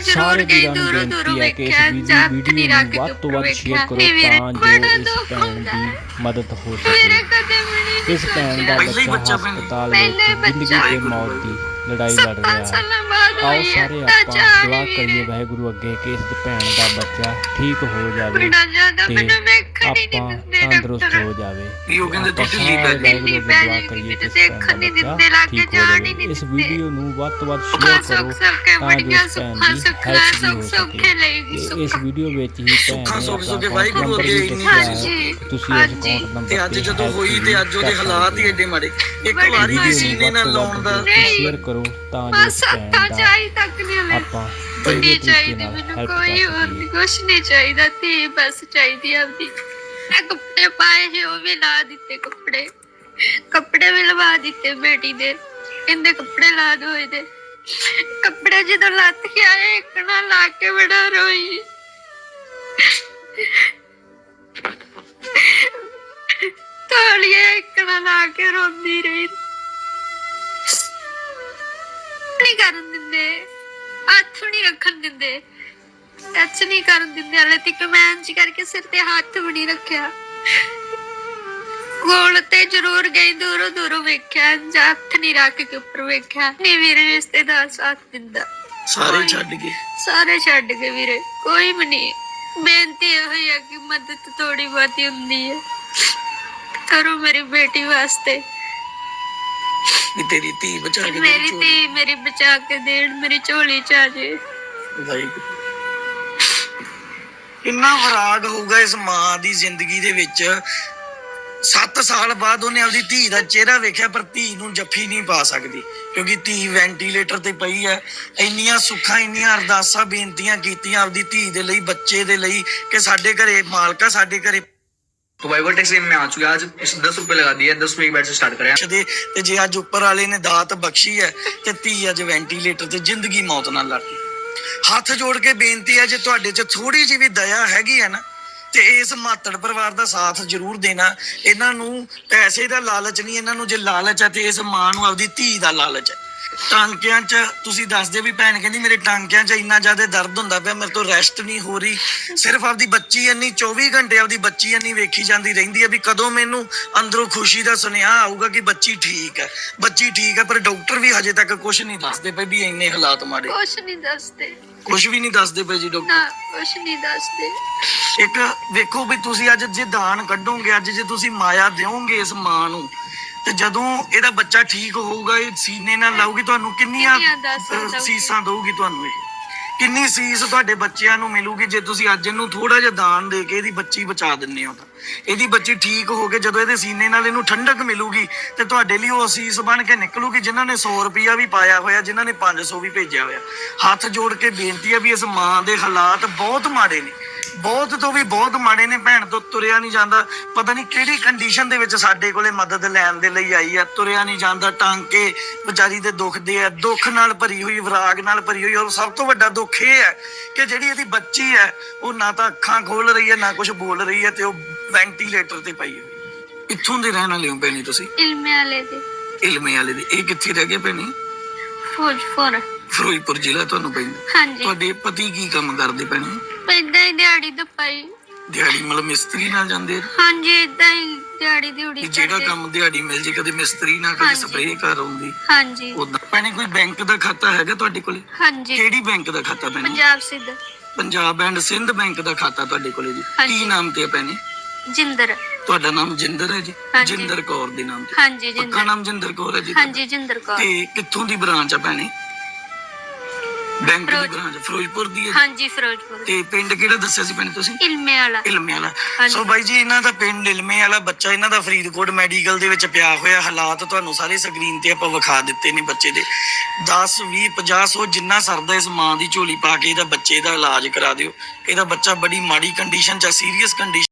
ਜ਼ਰੂਰ ਸਾਰੇ ਗਈ ਵੀਰਾਂ ਨੂੰ ਦੂਰੋਂ ਦੂਰੋਂ ਬੇਨਤੀ ਹੈ ਕਿ ਇਸ ਵੇਖਿਆ ਵੀਡੀਓ ਜੱਤ ਵੀਡੀਓ ਨਹੀਂ ਨੂੰ ਰੱਖ ਵੱਧ ਤੋਂ ਵੱਧ ਕੇ ਸ਼ੇਅਰ ਕਰੋ ਮੇਰੇ ਤਾਂ ਜੋ ਬੜਾ ਇਸ ਦੁੱਖ ਭੈਣ ਹੁੰਦਾ ਦੀ ਹੈ। ਮਦਦ ਹੋ ਮੇਰੇ ਸਕੇ ਕਦੇ ਵੀ ਨਹੀਂ ਇਸ ਭੈਣ ਦਾ ਪਹਿਲਾ ਹੀ ਬੱਚਾ। ਹਸਪਤਾਲ ਪਹਿਲੇ ਵਿੱਚ ਜ਼ਿੰਦਗੀ ਬੱਚਾ। ਤੇ ਮੌਤ ਦੀ ਲੜਾਈ ਲੜ ਸੱਤਾਂ ਰਿਹਾ ਹੈ ਸਾਲਾਂ ਬਾਅਦ ਆਓ ਹੋਈ ਹੈ ਸਾਰੇ ਆਪਾਂ ਦੁਆ। ਕਰੀਏ ਵਾਹਿਗੁਰੂ ਅੱਗੇ ਕਿ ਇਸ ਭੈਣ ਦਾ ਬੱਚਾ ਠੀਕ ਹੋ ਜਾਵੇ ਬੜਾ ਜ਼ਿਆਦਾ ਤੇ ਮੈਨੂੰ ਹੀ ਆਪਾਂ ਤੰਦਰੁਸਤ ਹੋ ਜਾਵੇ। ਵੀ ਉਹ ਕਹਿੰਦੇ ਤੂੰ ਸਾਰੇ ਪੈ ਵਾਹਿਗੁਰੂ ਪੈ ਦੁਆ ਕਰੀਏ ਭੈਣ ਦੇਖਣ ਨਹੀਂ ਦਾ ਦਿੰਦੇ, ਲਾਗੇ ਜਾਣ ਨਹੀਂ ਇਸ। ਵੀਡੀਓ ਨੂੰ ਵੱਧ ਤੋਂ ਵੱਧ ਸੁੱਖਾਂ ਸ਼ੇਅਰ ਸੁੱਖ ਕਰੋ ਤਾਂ ਜੋ ਸੁੱਖਾਂ ਦੀ ਸੁੱਖਾਂ ਵੀ ਸੁੱਖ ਸੁੱਖ ਤੇ ਸੁੱਖ। ਇਸ ਵੀਡੀਓ ਵਿੱਚ ਹੀ ਸੁੱਖਾਂ ਸੁੱਖ ਸੁੱਖੇ ਵਾਹਿਗੁਰੂ ਅੱਗੇ ਵੀ ਇੰਨੀ ਹਾਂਜੀ। ਤੁਸੀਂ ਇਸ ਹਾਂਜੀ। ਅਕਾਊਂਟ ਨੰਬਰ ਤੇ ਅੱਜ ਜਦੋਂ ਹੋਈ ਤੇ ਅੱਜ ਉਹਦੇ ਹਾਲਾਤ ਹੀ ਐਡੇ ਮਾੜੇ। ਇੱਕ ਵਾਰੀ ਵੀ। ਸੀਨੇ ਨਾਲ ਲਾਉਣ ਦਾ। ਸ਼ੇਅਰ ਕਰੋ ਤਾਂ ਜੋ ਦਾ ਚਾਹੀ ਤੱਕ ਨਹੀਂ ਹਲੇ ਆਪਾਂ ਨਹੀਂ ਚਾਹੀਦੀ ਮੈਨੂੰ ਕੋਈ ਹੋਰ ਕੁਛ ਨਹੀਂ ਚਾਹੀਦਾ ਤੇ ਬਸ ਚਾਹੀਦੀ ਆਪਦੀ ਮੈਂ ਕੱਪੜੇ ਪਾਏ ਸੀ, ਉਹ ਵੀ ਲਾ ਦਿੱਤੇ ਕੱਪੜੇ। ਕੱਪੜੇ ਵੀ ਲਵਾ ਦਿੱਤੇ ਬੇਟੀ ਦੇ। ਇਹਦੇ ਕੱਪੜੇ ਲਾ ਦੋਏ ਦੇ ਕੱਪੜੇ ਜਦੋਂ ਲੱਤ ਕੇ ਆਏ, ਇੱਕ ਨਾਲ ਲਾ ਕੇ ਬੜਾ ਰੋਈ। ਤੋਲੀਏ ਇੱਕ ਨਾ ਲਾ ਕੇ ਰੋਂਦੀ ਰਹੀ। ਨਹੀਂ ਕਰਨ ਦਿੰਦੇ। ਹੱਥ ਨਹੀਂ ਰੱਖਣ ਦਿੰਦੇ। ਟੱਚ ਨਹੀਂ ਕਰਨ ਦਿੰਦੇ ਹਲੇ ਤੱਕ ਮੈਂ ਇੰਜ ਕਰਕੇ ਸਿਰ ਤੇ ਹੱਥ ਵੀ ਨਹੀਂ ਰੱਖਿਆ। ਕੋਲ ਤੇ ਜ਼ਰੂਰ ਗਈ ਦੂਰੋਂ ਦੂਰੋਂ ਵੇਖਿਆ ਹੱਥ ਨਹੀਂ ਰੱਖ ਕੇ ਉੱਪਰ ਵੇਖਿਆ। ਨਹੀਂ ਮੇਰੇ ਰਿਸ਼ਤੇਦਾਰ ਸਾਥ ਦਿੰਦਾ। ਸਾਰੇ ਛੱਡ ਗਏ। ਸਾਰੇ ਛੱਡ ਗਏ ਵੀਰੇ ਕੋਈ ਵੀ ਨਹੀਂ। ਬੇਨਤੀ ਇਹ ਹੋਈ ਹੈ ਕਿ ਮਦਦ ਥੋੜੀ ਬਹੁਤੀ ਹੁੰਦੀ ਹੈ। ਕਰੋ ਮੇਰੀ ਬੇਟੀ ਵਾਸਤੇ। ਵੀ ਤੇਰੀ ਧੀ ਬਚਾ ਕੇ ਮੇਰੀ ਧੀ ਮੇਰੀ ਬਚਾ ਕੇ ਦੇਣ ਮੇਰੀ ਝੋਲੀ ਚ ਆ ਜੇ। ਵਾਹਿਗੁਰੂ। ਕਿੰਨਾ ਵਿਰਾਗ ਹੋਊਗਾ ਇਸ ਮਾਂ ਦੀ ਜ਼ਿੰਦਗੀ ਦੇ ਵਿੱਚ 7 ਸਾਲ ਬਾਅਦ ਉਹਨੇ ਆਪਦੀ ਧੀ ਦਾ ਚਿਹਰਾ ਵੇਖਿਆ ਪਰ ਧੀ ਨੂੰ ਜੱਫੀ ਨਹੀਂ ਪਾ ਸਕਦੀ ਕਿਉਂਕਿ ਧੀ ਵੈਂਟੀਲੇਟਰ ਤੇ ਪਈ ਹੈ ਇੰਨੀਆਂ ਸੁੱਖਾਂ ਇੰਨੀਆਂ ਅਰਦਾਸਾਂ ਬੇਨਤੀਆਂ ਕੀਤੀਆਂ ਆਪਦੀ ਧੀ ਦੇ ਲਈ ਬੱਚੇ ਦੇ ਲਈ ਕਿ ਸਾਡੇ ਘਰੇ ਮਾਲਕਾ ਸਾਡੇ ਘਰੇ तो वाइवर टैक्सी में आ चुके हैं आज इस दस रुपए लगा दिए दस रुपए की बैट से स्टार्ट करें ਦੇ ਤੇ ਜੇ ਅੱਜ ਉੱਪਰ ਵਾਲੇ ਨੇ ਦਾਤ ਬਖਸ਼ੀ ਹੈ ਤੇ ਧੀ ਅੱਜ ਵੈਂਟੀਲੇਟਰ ਤੇ ਜ਼ਿੰਦਗੀ ਮੌਤ ਨਾਲ ਲੜ ਰਹੀ ਹੱਥ ਜੋੜ ਕੇ ਬੇਨਤੀ ਹੈ, ਜੇ ਤੁਹਾਡੇ 'ਚ ਥੋੜੀ ਜਿਹੀ ਵੀ ਦਇਆ ਹੈਗੀ ਹੈ ਨਾ, ਤੇ ਇਸ ਮਾਤੜ ਪਰਿਵਾਰ ਦਾ ਸਾਥ ਜ਼ਰੂਰ ਦੇਣਾ। ਇਹਨਾਂ ਨੂੰ ਪੈਸੇ ਦਾ ਲਾਲਚ ਨਹੀਂ, ਇਹਨਾਂ ਨੂੰ ਜੇ ਲਾਲਚ ਹੈ, ਤੇ ਇਸ ਮਾਂ ਨੂੰ ਆਪਦੀ ਧੀ ਦਾ ਲਾਲਚ ਹੈ। ਟਾਂਕਿਆਂ 'ਚ ਤੁਸੀਂ ਦੱਸਦੇ ਵੀ ਭੈਣ ਕਹਿੰਦੀ ਮੇਰੇ ਟਾਂਕਿਆਂ 'ਚ ਇੰਨਾ ਜ਼ਿਆਦਾ ਦਰਦ ਹੁੰਦਾ ਪਿਆ ਮੇਰੇ ਤੋਂ ਰੈਸਟ ਨਹੀਂ ਹੋ ਰਹੀ। ਸਿਰਫ ਆਪਦੀ ਬੱਚੀ ਇੰਨੀ 24 ਘੰਟੇ ਆਪਦੀ ਬੱਚੀ ਇੰਨੀ ਵੇਖੀ ਜਾਂਦੀ ਰਹਿੰਦੀ ਹੈ ਵੀ ਕਦੋਂ ਮੈਨੂੰ ਅੰਦਰੋਂ ਖੁਸ਼ੀ ਦਾ ਸੁਨੇਹਾ ਆਊਗਾ ਕਿ ਬੱਚੀ ਠੀਕ ਹੈ। ਬੱਚੀ ਠੀਕ ਹੈ ਪਰ ਡਾਕਟਰ ਵੀ ਹਜੇ ਤੱਕ ਕੁਝ ਨਹੀਂ ਦੱਸਦੇ ਪਏ ਵੀ ਇੰਨੇ ਹਾਲਾਤ ਮਾੜੇ। ਕੁਛ ਨਹੀਂ ਦੱਸਦੇ। ਕੁਝ ਵੀ ਨਹੀਂ ਦੱਸਦੇ ਪਏ ਜੀ ਡਾਕਟਰ। ਨਾ ਕੁਛ ਨਹੀਂ ਦੱਸਦੇ। ਇੱਕ ਵੇਖੋ ਵੀ ਤੁਸੀਂ ਅੱਜ ਜੇ ਦਾਨ ਕੱਢੋਗੇ ਅੱਜ ਜੇ ਤੁਸੀਂ ਮਾਇਆ ਦਿਓਗੇ ਇਸ ਮਾਂ ਨੂੰ ਤੇ ਜਦੋਂ ਇਹਦਾ ਬੱਚਾ ਠੀਕ ਹੋਊਗਾ ਇਹ ਸੀਨੇ ਨਾਲ ਲਾਊਗੀ ਤੁਹਾਨੂੰ ਕਿੰਨੀਆਂ ਕਿੰਨੀਆਂ ਦਾਸਾਂ ਅਹ, ਦਊਗੀ। ਸੀਸਾਂ ਦਊਗੀ ਤੁਹਾਨੂੰ ਇਹ? ਕਿੰਨੀ ਸੀਸ ਤੁਹਾਡੇ ਬੱਚਿਆਂ ਨੂੰ ਮਿਲੂਗੀ? ਜੇ ਤੁਸੀਂ ਅੱਜ ਇਹਨੂੰ ਥੋੜਾ ਜਿਹਾ ਦਾਨ ਦੇ ਕੇ ਇਹਦੀ ਬੱਚੀ ਬਚਾ ਦਿੰਦੇ ਹੋ ਤਾਂ। ਇਹਦੀ ਬੱਚੀ ਠੀਕ ਹੋ ਕੇ ਜਦੋਂ ਇਹਦੇ ਸੀਨੇ ਨਾਲ ਇਹਨੂੰ ਠੰਡਕ ਮਿਲੂਗੀ ਤੇ ਤੁਹਾਡੇ ਲਈ ਉਹ ਅਸੀਸ ਬਣ ਕੇ ਨਿਕਲੂਗੀ, ਜਿਨ੍ਹਾਂ ਨੇ 100 ਰੁਪਿਆ ਵੀ ਪਾਇਆ ਹੋਇਆ, ਜਿਨ੍ਹਾਂ ਨੇ 500 ਵੀ ਭੇਜਿਆ ਹੋਇਆ। ਹੱਥ ਜੋੜ ਕੇ ਬੇਨਤੀ ਹੈ ਵੀ ਇਸ ਮਾਂ ਦੇ ਹਾਲਾਤ ਬਹੁਤ ਮਾੜੇ ਨੇ। ਬਹੁਤ ਤੋਂ ਵੀ ਬਹੁਤ ਮਾੜੇ ਨੇ, ਭੈਣ ਤੋਂ ਤੁਰਿਆ ਨਹੀਂ ਜਾਂਦਾ। ਪਤਾ ਨਹੀਂ ਕਿਹੜੀ ਕੰਡੀਸ਼ਨ ਦੇ ਵਿੱਚ ਸਾਡੇ ਕੋਲੇ ਮਦਦ ਲੈਣ ਦੇ ਲਈ ਆਈ ਆ। ਤੁਰਿਆ ਨਹੀਂ ਜਾਂਦਾ, ਟਾਂਕੇ ਵਿਚਾਰੀ ਦੇ ਦੁੱਖ ਦੇ ਆ। ਦੁੱਖ ਨਾਲ ਭਰੀ ਹੋਈ, ਵਿਰਾਗ ਨਾਲ ਭਰੀ ਹੋਈ, ਔਰ ਸਭ ਤੋਂ ਵੱਡਾ ਦੁੱਖ ਇਹ ਹੈ ਕਿ ਜਿਹੜੀ ਇਹਦੀ ਬੱਚੀ ਹੈ, ਉਹ ਨਾ ਤਾਂ ਅੱਖਾਂ ਖੋਲ ਰਹੀ ਹੈ, ਨਾ ਕੁਝ ਬੋਲ ਰਹੀ ਹੈ ਤੇ ਉਹ ਵੈਂਟੀਲੇਟਰ ਤੇ ਪਈ ਹੋਈ। ਇੱਥੋਂ ਦੇ ਰਹਿਣ ਵਾਲੇ ਹੋ ਭੈਣੀ ਤੁਸੀਂ? ਇਲਮੇ ਵਾਲੇ ਦੇ। ਇਲਮੇ ਵਾਲੇ ਦੇ। ਇਹ ਕਿੱਥੇ ਰਹਿ ਗਏ ਭੈਣੀ? ਫੌਜਪੁਰ ਫਿਰੋਜ਼ਪੁਰ ਜ਼ਿਲ੍ਹਾ ਤੁਹਾਨੂੰ ਪੈਂਦਾ ਹਾਂਜੀ। ਤੁਹਾਡੇ ਪਤੀ ਕੀ ਕੰਮ ਕਰਦੇ ਭੈਣੀ? ਪੈਦਾ ਹੀ ਦਿਹਾੜੀ ਦਪਾਈ ਦਿਹਾੜੀ ਮਤਲਬ ਮਿਸਤਰੀ ਨਾਲ ਜਾਂਦੇ? ਹਾਂਜੀ ਇਦਾਂ ਹੀ ਦਿਹਾੜੀ ਦੀ ਵੀ ਉਡੀ ਜਿਹੜਾ ਕੰਮ ਦਿਹਾੜੀ ਮਿਲ ਜੇ ਕਦੇ ਮਿਸਤਰੀ ਨਾਲ ਕਦੇ ਹਾਂਜੀ। ਸਪਰੇਅ ਕਰ ਆਉਂਦੀ। ਹਾਂਜੀ। ਉਦਾਂ ਭੈਣੇ ਕੋਈ ਬੈਂਕ ਦਾ ਖਾਤਾ ਹੈਗਾ ਤੁਹਾਡੇ ਕੋਲੇ? ਹਾਂਜੀ। ਕਿਹੜੀ ਬੈਂਕ ਦਾ ਖਾਤਾ ਭੈਣੇ? ਪੰਜਾਬ ਸਿੱਧ। ਪੰਜਾਬ ਐਂਡ ਸਿੰਧ ਬੈਂਕ ਦਾ ਖਾਤਾ ਤੁਹਾਡੇ ਕੋਲੇ ਜੀ। ਹਾਂਜੀ। ਕੀ ਨਾਮ ਤੇ ਹੈ ਭੈਣੇ? ਜਿੰਦਰ। ਤੁਹਾਡਾ ਨਾਮ ਜਿੰਦਰ ਹੈ ਜੀ? ਹਾਂਜੀ। ਜਿੰਦਰ ਕੌਰ ਦੇ ਨਾਮ ਤੇ। ਹਾਂਜੀ ਪੱਕਾ ਜਿੰਦਰ ਨਾਮ ਜਿੰਦਰ ਕੌਰ ਹੈ ਜੀ ਹਾਂਜੀ ਜਿੰਦਰ ਕੌਰ। ਤੇ ਕਿੱਥੋਂ ਦੀ ਬ੍ਰਾਂਚ ਆ ਭੈਣੇ? ਬੈਂਕ ਦੀ ਫਿਰੋਜ਼- ਬ੍ਰਾਂਚ ਫਿਰੋਜ਼ਪੁਰ ਦੀ ਹੈ ਜੀ? ਹਾਂਜੀ ਫਿਰੋਜ਼ਪੁਰ। ਤੇ ਪਿੰਡ ਕਿਹੜਾ ਦੱਸਿਆ ਸੀ ਭੈਣੇ ਤੁਸੀਂ? ਇਲਮੇ ਵਾਲਾ। ਇਲਮੇ ਵਾਲਾ। ਹਾਂਜੀ। ਸੋ ਬਾਈ ਜੀ ਇਹਨਾਂ ਦਾ ਪਿੰਡ ਇਲਮੇ ਵਾਲਾ ਬੱਚਾ ਇਹਨਾਂ ਦਾ ਫਰੀਦਕੋਟ ਮੈਡੀਕਲ ਦੇ ਵਿੱਚ ਪਿਆ ਹੋਇਆ। ਹਾਲਾਤ ਤੁਹਾਨੂੰ ਸਾਰੇ ਸਕਰੀਨ ਤੇ ਆਪਾਂ ਵਿਖਾ ਦਿੱਤੇ ਨੇ ਬੱਚੇ ਦੇ। 10 20 50 100 ਜਿੰਨਾ ਸਰਦਾ ਇਸ ਮਾਂ ਦੀ ਝੋਲੀ ਪਾ ਕੇ ਇਹਦਾ ਬੱਚੇ ਦਾ ਇਲਾਜ ਕਰਾ ਦਿਓ। ਇਹਦਾ ਬੱਚਾ ਬੜੀ ਮਾੜੀ ਕੰਡੀਸ਼ਨ ਚ ਸੀਰੀਅਸ ਕੰਡੀਸ਼ਨ